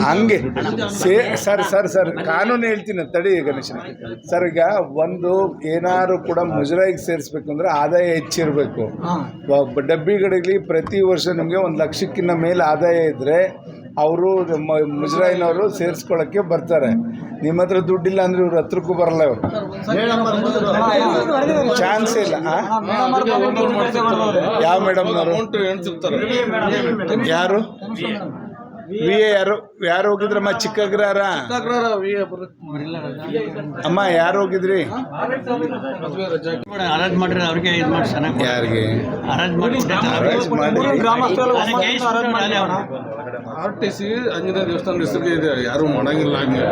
ಹಂಗೆ ಸೇ sir sir sir ಕಾನೂನು ಹೇಳ್ತೀನಿ ತಡಿ ಗಣೇಶನ ಸರ್ ಈಗ ಒಂದು ಏನಾದ್ರು ಕೂಡ ಮುಜರಾಯಿಗೆ ಸೇರಿಸ್ಬೇಕು ಅಂದ್ರೆ ಆದಾಯ ಹೆಚ್ಚಿರಬೇಕು ಡಬ್ಬಿಗಳಿಗೆ ಪ್ರತಿ ವರ್ಷ ನಿಮಗೆ ಒಂದು ಲಕ್ಷಕ್ಕಿಂತ ಮೇಲೆ ಆದಾಯ ಇದ್ರೆ ಅವರು ಮುಜರಾಯಿನವರು ಸೇರಿಸ್ಕೊಳ್ಳೋಕ್ಕೆ ಬರ್ತಾರೆ ನಿಮ್ಮ ಹತ್ರ ದುಡ್ಡಿಲ್ಲ ಅಂದ್ರೆ ಇವ್ರ ಹತ್ರಕ್ಕೂ ಬರಲ್ಲ ಅವರು ಚಾನ್ಸ್ ಇಲ್ಲ? ಯಾವ ಮೇಡಮ್ನವರು ಯಾರು ವಿ ಎ ಯಾರು ಯಾರು ಹೋಗಿದ್ರಮ್ಮ? ಚಿಕ್ಕಗ್ರಾರ? ಅಮ್ಮ ಯಾರು ಹೋಗಿದ್ರಿ? ಅರೇಂಜ್ ಮಾಡ್ರಿ ಅವ್ರಿಗೆ ಇದು ಮಾಡಿ ಚೆನ್ನಾಗಿ ಯಾರಿಗೆ? ಅರೇಂಜ್ ಮಾಡಿ ಅರೇಂಜ್ ಮಾಡಿ ಆರ್ ಟಿ ಸಿ ಅಂಜನೇಯ ದೇವಸ್ಥಾನ ಹೆಸರಿಗೆ ಇದೆ. ಯಾರು ಮಾಡಂಗಿಲ್ಲ ಹಂಗೆ.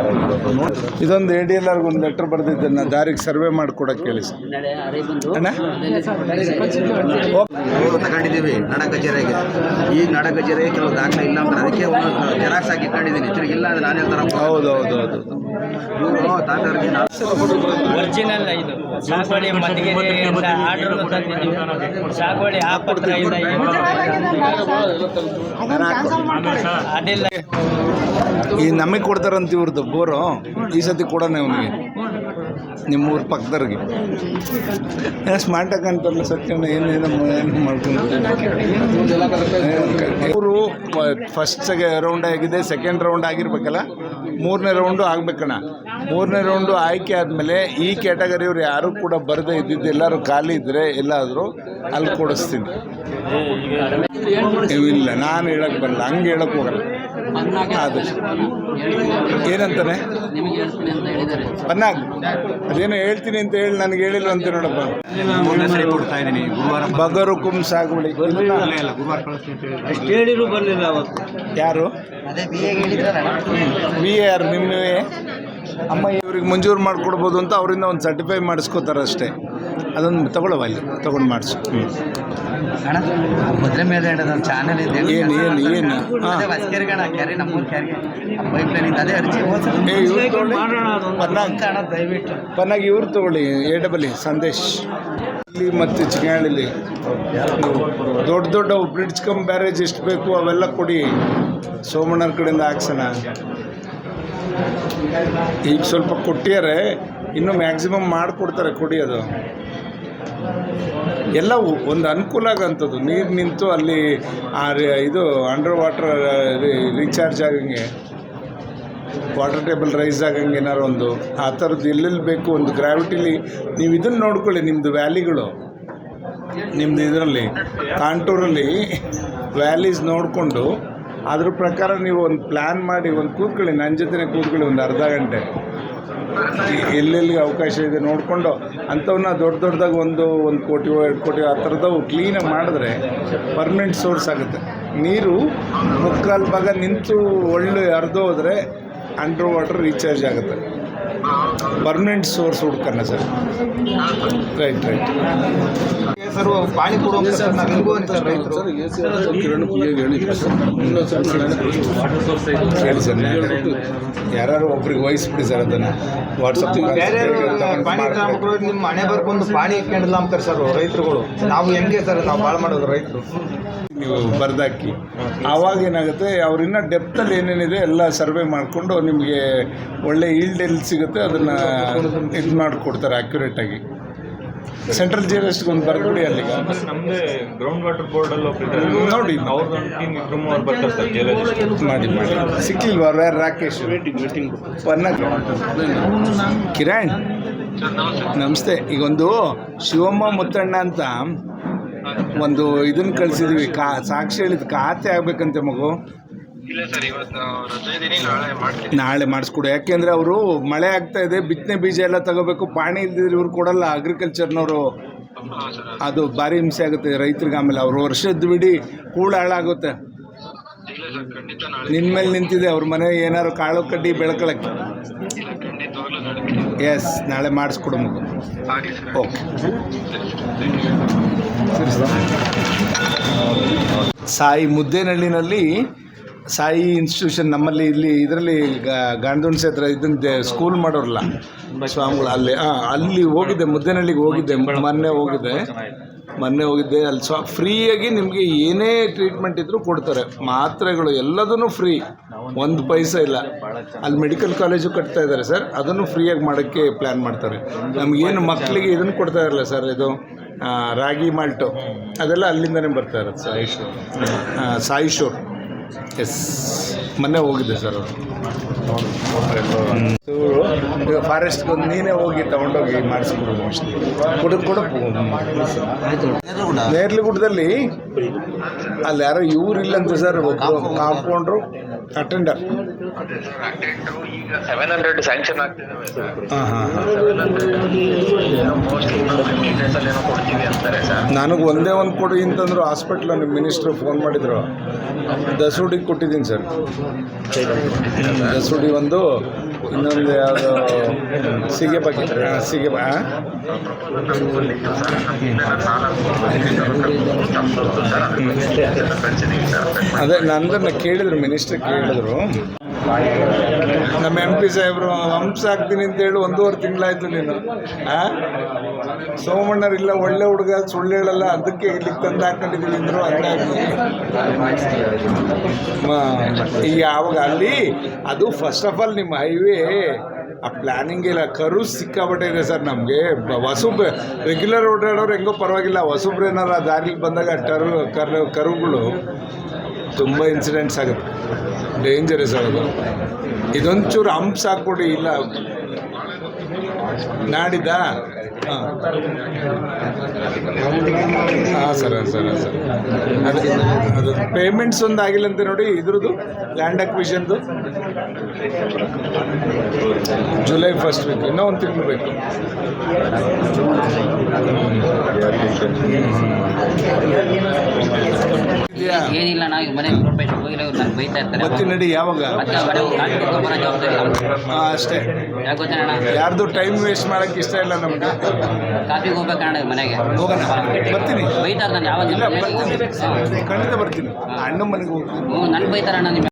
ಇದೊಂದು ಎ ಡಿ ಎಲ್ ಆರ್ಗೆ ಒಂದು ಲೆಟರ್ ಬರೆದಿದ್ದನ್ನ ದಾರಿಗೆ ಸರ್ವೆ ಮಾಡಿಕೊಡಕ್ಕೆ ಹೇಳಿ ಸರ್. ತಗೊಂಡಿದ್ದೀವಿ ನಾಡ ಕಚೇರಿಗೆ. ಈ ನಾಡ ಕಚೇರಿಗೆ ಕೆಲವು ದಾಖಲೆ ಇಲ್ಲ ಅಂದ್ರೆ ಅದಕ್ಕೆ ಒಂದು ಜೆರಾಕ್ಸ್ ಹಾಕಿ ಇಟ್ಕೊಂಡಿದ್ದೀನಿ. ತಿರುಗಿ ಇಲ್ಲ ಅಂದ್ರೆ ನಾನು ಹೇಳ್ತಾರ ಹೌದು ಹೌದು ಹೌದು. ಇವರು ತಾತವ್ರಿಗೆ ನಾವು ಒರಿಜಿನಲ್ ಇದು ಸಾಗುವಳಿ ಮಲ್ಲಿಗೆಯಿಂದ ಆರ್ಡರ್ ತಂದಿದ್ದೀವಿ. ಸಾಗುವಳಿ ಆ ಪತ್ರ ಇಲ್ಲ ಅದಿಲ್ಲ ಈ ನಮಗ್ ಕೊಡ್ತಾರಂತ ಇವ್ರದ್ದು ಬೋರು. ಈ ಸತಿ ಕೊಡೋಣ ಇವನಿಗೆ. ನಿಮ್ಮ ಊರ ಪಕ್ಕದವ್ರಿಗೆ ಸ್ಮಾರ್ಟ್ ಅಂತಲ್ಲ ಸತ್ಯನ ಏನೇನು ಏನು ಮಾಡ್ಕೊಂಡು. ಊರು ಫಸ್ಟ್ ರೌಂಡ್ ಆಗಿದೆ ಸೆಕೆಂಡ್ ರೌಂಡ್ ಆಗಿರ್ಬೇಕಲ್ಲ? ಮೂರನೇ ರೌಂಡು ಆಗ್ಬೇಕಣ್ಣ. ಮೂರನೇ ರೌಂಡು ಆಯ್ಕೆ ಆದಮೇಲೆ ಈ ಕ್ಯಾಟಗರಿಯವ್ರು ಯಾರು ಕೂಡ ಬರದೇ ಇದ್ದಿದ್ದು ಎಲ್ಲರೂ ಖಾಲಿ ಇದ್ದರೆ ಎಲ್ಲಾದರೂ ಅಲ್ಲಿ ಕೊಡಿಸ್ತೀನಿ. ಇಲ್ಲ, ನಾನು ಹೇಳಕ್ಕೆ ಬರಲ್ಲ, ಹಂಗೆ ಹೇಳಕ್ಕೆ ಹೋಗಲ್ಲ. ಏನಂತಾನೆ? ಪನ್ನಾಗ್? ಅದೇನೋ ಹೇಳ್ತೀನಿ ಅಂತ ಹೇಳಿ ನನಗೆ ಹೇಳಿಲ್ಲ ಅಂತ ನೋಡಪ್ಪ ಬಗರು ಕುಂ ಸಾಗುವಳಿ ಹೇಳಿದ್ರು ಬರಲಿಲ್ಲ ಅವತ್ತು. ಯಾರು? ಬಿ ಎ ಯಾರು? ನಿಮ್ಮವೇ ಅಮ್ಮ ಇವ್ರಿಗೆ ಮಂಜೂರು ಮಾಡಿಕೊಡ್ಬೋದು ಅಂತ ಅವರಿಂದ ಒಂದು ಸರ್ಟಿಫೈ ಮಾಡಿಸ್ಕೋತಾರೆ ಅಷ್ಟೇ ಅದೊಂದು ತಗೊಳ್ಳುವ ಇಲ್ಲಿ ತಗೊಂಡು ಮಾಡಿಸು. ಹ್ಞೂ ಅಣ್ಣ ಮದುವೆ ಮೇಲೆ ಹೇಳಿದ ಚಾನಲ್ ಇದೆ. ಏನು ಏನು ಏನು? ಕ್ಯಾರಿ ಪೈಪ್ ಲೈನ್ ಅದೇ ಅರ್ಜಿ ಪನ್ನಾಗ್. ಅಣ್ಣ ದಯವಿಟ್ಟು. ಪನ್ನಾಗಿ ಇವ್ರು ತಗೊಳ್ಳಿ ಎ ಡಬಲಿ ಸಂದೇಶ್. ಇಲ್ಲಿ ಮತ್ತು ಚಿಕ್ಕಹಳ್ಳಿಲಿ ದೊಡ್ಡ ದೊಡ್ಡ ಬ್ರಿಡ್ಜ್ ಕಮ್ ಬ್ಯಾರೇಜ್ ಎಷ್ಟು ಬೇಕು ಅವೆಲ್ಲ ಕೊಡಿ. ಸೋಮಣ್ಣರ ಕಡೆಯಿಂದ ಹಾಕ್ಸೋಣ. ಈಗ ಸ್ವಲ್ಪ ಕೊಟ್ಟಿಯಾರೆ, ಇನ್ನೂ ಮ್ಯಾಕ್ಸಿಮಮ್ ಮಾಡಿಕೊಡ್ತಾರೆ ಕೊಡಿ ಅದು. ಎಲ್ಲ ಒಂದು ಅನುಕೂಲ ಆಗೋಂಥದ್ದು ನೀರು ನಿಂತು ಅಲ್ಲಿ ಆ ಇದು ಅಂಡರ್ ವಾಟರ್ ರೀಚಾರ್ಜ್ ಆಗಂಗೆ. ವಾಟರ್ ಟೇಬಲ್ ರೈಸ್ ಆಗಂಗೆ ಏನಾರು ಒಂದು, ಆ ಥರದ್ದು ಎಲ್ಲೆಲ್ಲಿ ಬೇಕು ಒಂದು ಗ್ರಾವಿಟಿಲಿ ನೀವು ಇದನ್ನು ನೋಡ್ಕೊಳ್ಳಿ ನಿಮ್ಮದು ವ್ಯಾಲಿಗಳು. ನಿಮ್ಮದು ಇದರಲ್ಲಿ, ಕಾಂಟೂರಲ್ಲಿ ವ್ಯಾಲೀಸ್ ನೋಡಿಕೊಂಡು ಅದ್ರ ಪ್ರಕಾರ ನೀವು ಒಂದು ಪ್ಲ್ಯಾನ್ ಮಾಡಿ ಒಂದು ಕೂತ್ಕೊಳ್ಳಿ. ನನ್ನ ಜೊತೆನೇ ಕೂತ್ಕೊಳ್ಳಿ ಒಂದು ಅರ್ಧ ಗಂಟೆ. ಎಲ್ಲೆಲ್ಲಿಗೆ ಎಲ್ಲೆಲ್ಲಿ ಅವಕಾಶ ಇದೆ ನೋಡಿಕೊಂಡು ಅಂಥವನ್ನ ದೊಡ್ಡ ದೊಡ್ಡದಾಗಿ ಒಂದು ಒಂದು ಕೋಟಿ, ಎರಡು ಕೋಟಿ ಆ ಥರದವು ಕ್ಲೀನಾಗಿ ಮಾಡಿದ್ರೆ ಪರ್ಮನೆಂಟ್ ಸೋರ್ಸ್ ಆಗುತ್ತೆ. ನೀರು ಮುಕ್ಕಾಲು ಭಾಗ ನಿಂತು ಒಳ್ಳೆ ಹರಿದು ಹೋದರೆ ಅಂಡರ್ ವಾಟರ್ ರೀಚಾರ್ಜ್ ಆಗುತ್ತೆ. ಪರ್ಮನೆಂಟ್ ಸೋರ್ಸ್ ಹುಡ್ಕೋಣ ಸರ್. ರೈಟ್ ರೈಟ್ ಸರ್ ಕೊಡುವಂತ ಸರ್ ನಾವು ಸರ್ ರೈತರು. ಕಿರಣ್ ಪಿ ಎಗೆ ಹೇಳಿದ್ರು ಇನ್ನೊಂದು ಸರ್ ನಾಳೆ ಹೇಳಿ ಸರ್ ಯಾರು ಒಬ್ರಿಗೆ ವಹಿಸ್ಬಿಡಿ ಸರ್ ಅದನ್ನು. ವಾಟ್ಸಪ್ ಬೇರೆ ಪಾಣಿ ನಿಮ್ಮ ಮನೆ ಬರ್ಕೊಂಡು ಪಾಣಿ ಇಟ್ಕೊಂಡಿಲ್ಲ ಅಂತಾರೆ ಸರ್ ರೈತರುಗಳು. ನಾವು ಹೆಂಗೆ ಸರ್ ನಾವು ಭಾಳ ಮಾಡೋದು ರೈತರು. ನೀವು ಬರ್ದಾಕಿ. ಆವಾಗ ಏನಾಗುತ್ತೆ ಅವ್ರಿನ್ನ ಡೆಪ್ತಲ್ಲಿ ಏನೇನಿದೆ ಎಲ್ಲ ಸರ್ವೆ ಮಾಡಿಕೊಂಡು ನಿಮಗೆ ಒಳ್ಳೆ ಈಲ್ಡ್ ಎಲ್ಲಿ ಸಿಗುತ್ತೆ ಅದನ್ನು ಇದು ಮಾಡಿಕೊಡ್ತಾರೆ ಆ್ಯಕ್ಯುರೇಟಾಗಿ ಸೆಂಟ್ರಲ್ ಜೇರಸ್ಟ್ಗೆ ಒಂದು ಬರ್ಕೊಡಿ ಅಲ್ಲಿಗೆ ನಮ್ದೇ ಗ್ರೌಂಡ್ ವಾಟರ್ ಬೋರ್ಡ್ ಅಲ್ಲಿ ನೋಡಿ. ಮಾಡಿ ಮಾಡಿ. ಸಿಕ್ಕಿಲ್ವಾ? ವೇರ್ ರಾಕೇಶ್ ಪನ್ನ ಕಿರಣ್ ನಮಸ್ತೆ. ಈಗೊಂದು ಶಿವಮ್ಮ ಮುತ್ತಣ್ಣ ಅಂತ ಒಂದು ಇದನ್ನು ಕಳಿಸಿದ್ವಿ. ಕಾ ಸಾಕ್ಷಿ ಹೇಳಿದ ಖಾತೆ ಆಗ್ಬೇಕಂತೆ ಮಗು. ಇಲ್ಲ ಸರ್ ಇವತ್ತು ರಜೆ ಇದೀನಿ ನಾಳೆ ಮಾಡ್ತೀನಿ. ನಾಳೆ ಮಾಡಿಸ್ಕೊಡು. ಯಾಕೆಂದರೆ ಅವರು ಮಳೆ ಆಗ್ತಾ ಇದೆ ಬಿತ್ತನೆ ಬೀಜ ಎಲ್ಲ ತಗೋಬೇಕು. ಪಾಣಿ ಇಲ್ದಿದ್ರೆ ಇವ್ರು ಕೊಡಲ್ಲ ಅಗ್ರಿಕಲ್ಚರ್ನವರು ಅದು ಭಾರಿ ಹಿಂಸೆ ಆಗುತ್ತೆ ರೈತರಿಗೆ ಆಮೇಲೆ. ಅವರು ವರ್ಷದ ಬಿಡಿ ಕೂಳು ಹಾಳಾಗುತ್ತೆ. ಇಲ್ಲ ಸರ್ ಖಂಡಿತ ನಾಳೆ ನಿನ್ನ ಮೇಲೆ ನಿಂತಿದೆ ಅವ್ರ ಮನೆ ಏನಾದ್ರು ಕಾಳು ಕಡ್ಡಿ ಬೆಳ್ಕೊಳಕ್ಕೆ. ಇಲ್ಲ ಖಂಡಿತವಾಗ್ಲೂ ನಾಳೆ ಎಸ್ ನಾಳೆ ಮಾಡಿಸ್ಕೊಡು ಮಗು. ಆಗಲಿ ಸರ್. ಓಕೆ ಸಾಯಿ ಮುದ್ದೇನಹಳ್ಳಿನಲ್ಲಿ ಸಾಯಿ ಇನ್ಸ್ಟಿಟ್ಯೂಷನ್ ನಮ್ಮಲ್ಲಿ ಇಲ್ಲಿ ಇದರಲ್ಲಿ ಗಾಂಧೋಣ್ಸೆ ಹತ್ರ ಇದನ್ನ ಸ್ಕೂಲ್ ಮಾಡೋರಲ್ಲ ಸ್ವಾಮಿಗಳು ಅಲ್ಲಿ ಹಾಂ ಅಲ್ಲಿ ಹೋಗಿದ್ದೆ ಮುದ್ದೇನಹಳ್ಳಿಗೆ ಹೋಗಿದ್ದೆ ಮೊನ್ನೆ ಹೋಗಿದ್ದೆ. ಮೊನ್ನೆ ಹೋಗಿದ್ದೆ ಅಲ್ಲಿ ಸ್ವ ಫ್ರೀಯಾಗಿ ನಿಮಗೆ ಏನೇ ಟ್ರೀಟ್ಮೆಂಟ್ ಇದ್ದರೂ ಕೊಡ್ತಾರೆ. ಮಾತ್ರೆಗಳು ಎಲ್ಲದೂ ಫ್ರೀ ಒಂದು ಪೈಸ ಇಲ್ಲ. ಅಲ್ಲಿ ಮೆಡಿಕಲ್ ಕಾಲೇಜು ಕಟ್ತಾ ಇದ್ದಾರೆ ಸರ್. ಅದನ್ನು ಫ್ರೀಯಾಗಿ ಮಾಡೋಕ್ಕೆ ಪ್ಲ್ಯಾನ್ ಮಾಡ್ತಾರೆ. ನಮಗೇನು ಮಕ್ಕಳಿಗೆ ಇದನ್ನು ಕೊಡ್ತಾ ಇರಲ್ಲ ಸರ್ ಇದು ರಾಗಿ ಮಾಲ್ಟು. ಅದೆಲ್ಲ ಅಲ್ಲಿಂದನೇ ಬರ್ತಾ ಇರೋದು Sai shore. Sai shore. Yes ಮೊನ್ನೆ ಹೋಗಿದ್ದೆ ಸರ್. ಈಗ ಫಾರೆಸ್ಟ್ಗೆ ಒಂದು ನೀನೇ ಹೋಗಿ ತಗೊಂಡೋಗಿ ಮಾಡಿಸ್ಕೊಡೋದು ಅಷ್ಟೇ ಗುಡಕ್ಕೆ ಕೂಡ. ನೇರ್ಲಿ ನೇರ್ಲಿಗುಡ್ಡದಲ್ಲಿ ಅಲ್ಲಿ ಯಾರೋ ಇವ್ರು ಇಲ್ಲಂತ ಸರ್ ಕಾಂಪೌಂಡ್ರು ಅಟೆಂಡರ್ ಈಗ ಸೆವೆನ್ ಹಂಡ್ರೆಡ್ ಸ್ಯಾಂಕ್ಷನ್ ಆಗ್ತಿದ್ದಾವೆ ಸರ್ ಹಾಂ ಹಾಂ ಮೋಸ್ಟ್ಲಿ ಫಿಫ್ಟೀನ್ ಡೇಸ್ ಅಲ್ಲಿ ಏನೋ ಕೊಡ್ತೀವಿ ಅಂತಾರೆ ಸರ್. ನನಗೆ ಒಂದೇ ಒಂದು ಕೊಡಿ ಅಂತಂದ್ರು ಹಾಸ್ಪಿಟ್ಲ್ ನಿಮ್ಮ ಮಿನಿಸ್ಟ್ರು ಫೋನ್ ಮಾಡಿದ್ರು. ದಸೂಡಿಗೆ ಕೊಟ್ಟಿದ್ದೀನಿ ಸರ್? ದಸೂಡಿ ಒಂದು ಇನ್ನೊಂದು ಯಾವುದು ಸಿಗೆ ಬಗ್ಗೆ ಹಾಂ ಸಿಗೆ ಬಾ ಹಾಂ? ಅದೇ ನಂದನ್ನು ಕೇಳಿದ್ರು ಮಿನಿಸ್ಟರ್ ಕೇಳಿದ್ರು ನಮ್ಮ ಎಂ ಪಿ ಸಾಹೇಬರು ಹಂಪ್ಸ್ ಹಾಕ್ತೀನಿ ಅಂತೇಳಿ ಒಂದೂವರೆ ತಿಂಗಳಾಯ್ತು ನೀನು, ಆ ಸೋಮಣ್ಣರಿಲ್ಲ ಒಳ್ಳೆ ಹುಡುಗ, ಸುಳ್ಳು ಹೇಳಲ್ಲ, ಅದಕ್ಕೆ ಇಲ್ಲಿಗೆ ತಂದು ಹಾಕೊಂಡಿದ್ದೀವಿ ಅಂದರು ಈಗ ಯಾವಾಗ ಅಲ್ಲಿ, ಅದು ಫಸ್ಟ್ ಆಫ್ ಆಲ್ ನಿಮ್ಮ ಹೈವೇ ಆ ಪ್ಲ್ಯಾನಿಂಗ್ ಇಲ್ಲ ಕರು ಸಿಕ್ಕಾಪಟ್ಟೆ ಇದೆ ಸರ್ ನಮಗೆ. ವಸು ರೆಗ್ಯುಲರ್ ಓಡಾಡೋರು ಹೆಂಗೋ ಪರವಾಗಿಲ್ಲ, ಹೊಸಬ್ರು ಏನಾರು ಆ ಬಂದಾಗ ಟರ್ ಕರು, ಕರುಗಳು ತುಂಬ ಇನ್ಸಿಡೆಂಟ್ಸ್ ಆಗುತ್ತೆ. ಡೇಂಜರಸ್ ಆಗೋದು ಇದೊಂಚೂರು ಹಂಪ್ಸ್ ಹಾಕ್ಕೊಡಿ ಇಲ್ಲ ನಾಡಿದ್ದ? ಹಾಂ. Sir sir sir. ಅದು ಅದು ಪೇಮೆಂಟ್ಸ್ ಒಂದು ಆಗಿಲ್ಲ ಅಂತ ನೋಡಿ ಇದ್ರದ್ದು ಲ್ಯಾಂಡ್ ಅಕ್ವಿಷನ್ದು ಜುಲೈ ಫಸ್ಟ್ ವೀಕ್ ಇನ್ನೂ ಒಂದು ತಿಂಗಳು ಬೇಕು. ಏನಿಲ್ಲ ನಾವು ಮನೆ ಪೇಶ್ ಹೋಗಿಲ್ಲ ಇವ್ರು ಬೈತಾ ಇರ್ತಾರೆ. ಮತ್ತೆ ನಡಿ ಯಾವಾಗ? ಅಷ್ಟೇ. ಯಾರ್ದು ಟೈಮ್ ವೇಸ್ಟ್ ಮಾಡಕ್ ಇಷ್ಟ ಇಲ್ಲ ನಮ್ಗೆ. ಕಾಫಿಗೆ ಹೋಗ್ಬೇಕಣ್ಣ ಮನೆಗೆ. ಹೋಗೋಣ. ಬರ್ತೀನಿ. ಬೈತಾರ ನಾನು ಯಾವಾಗ ಬರ್ತೀನಿ. ಖಂಡಿತ ಬರ್ತೀನಿ. ಅಣ್ಣ ಮನೆಗೆ ಹೋಗ್ತೀನಿ. ನನ್ಗೆ ಬೈತಾರಣ್ಣ ನಿಮ್ಮ